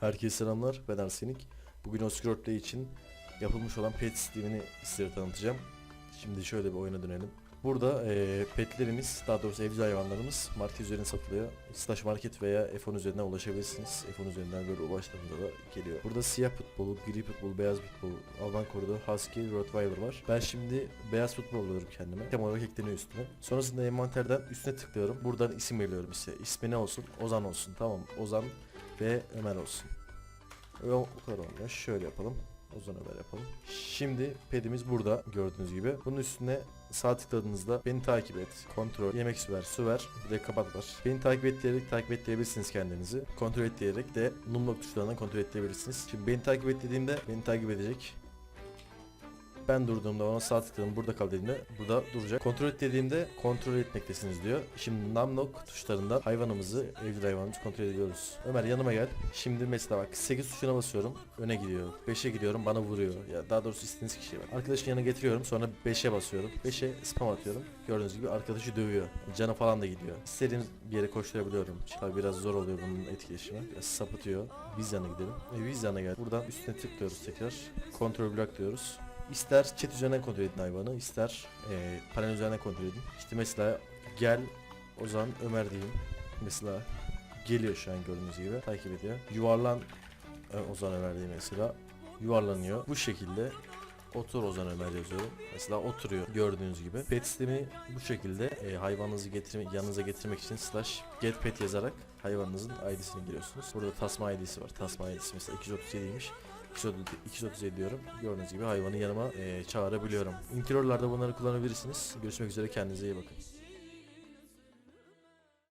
Herkese selamlar, ben Arsenik. Bugün Oscar için yapılmış olan pet sistemini size tanıtacağım. Şimdi şöyle bir oyuna dönelim. Burada eee, petlerimiz, daha doğrusu evcil hayvanlarımız market üzerinden satılıyor. Slash Market veya F10 üzerinden ulaşabilirsiniz. F10 üzerinden böyle ulaştığınızda da geliyor. Burada siyah futbol, gri futbol, beyaz futbol, Alman korido, Husky, Rottweiler var. Ben şimdi beyaz futbol alıyorum kendime. Tem olarak ekleniyor üstüne. Sonrasında envanterden üstüne tıklıyorum. Buradan isim veriyorum işte. İsmi ne olsun? Ozan olsun. Tamam. Ozan ve Ömer olsun. Ve kadar olmuyor. Şöyle yapalım. Ozan Ömer yapalım. Şimdi pedimiz burada gördüğünüz gibi. Bunun üstüne sağ tıkladığınızda beni takip et, kontrol, yemek su ver, su ver, bir de kapat var. Beni takip et diyerek takip et diyebilirsiniz kendinizi. Kontrol et diyerek de numlok tuşlarından kontrol et diyebilirsiniz. Şimdi beni takip et dediğimde beni takip edecek. Ben durduğumda ona sağ tıkladım burada kal dediğimde burada duracak. Kontrol et dediğimde kontrol etmektesiniz diyor. Şimdi numlock tuşlarından hayvanımızı, evcil hayvanımızı kontrol ediyoruz. Ömer yanıma gel. Şimdi mesela bak 8 tuşuna basıyorum. Öne gidiyor. 5'e gidiyorum bana vuruyor. Ya daha doğrusu istediğiniz kişiye var. Arkadaşın yanına getiriyorum sonra 5'e basıyorum. 5'e spam atıyorum. Gördüğünüz gibi arkadaşı dövüyor. Canı falan da gidiyor. İstediğim bir yere koşturabiliyorum. Tabii biraz zor oluyor bunun etkileşimi. Biraz sapıtıyor. Vizyana gidelim. E, Vizyana gel. Buradan üstüne tıklıyoruz tekrar. Kontrol blok diyoruz. İster chat üzerinden kontrol edin hayvanı, ister e, panel üzerinden kontrol edin. İşte mesela gel Ozan Ömer diyeyim. Mesela geliyor şu an gördüğünüz gibi takip ediyor. Yuvarlan e, Ozan Ömer diyeyim mesela. Yuvarlanıyor. Bu şekilde otur Ozan Ömer yazıyorum. Mesela oturuyor gördüğünüz gibi. Pet sistemi bu şekilde e, hayvanınızı getirme, yanınıza getirmek için slash get pet yazarak hayvanınızın ID'sini giriyorsunuz. Burada tasma ID'si var. Tasma ID'si mesela 237'ymiş. 237 diyorum. Gördüğünüz gibi hayvanı yanıma e, çağırabiliyorum. Interior'larda bunları kullanabilirsiniz. Görüşmek üzere kendinize iyi bakın.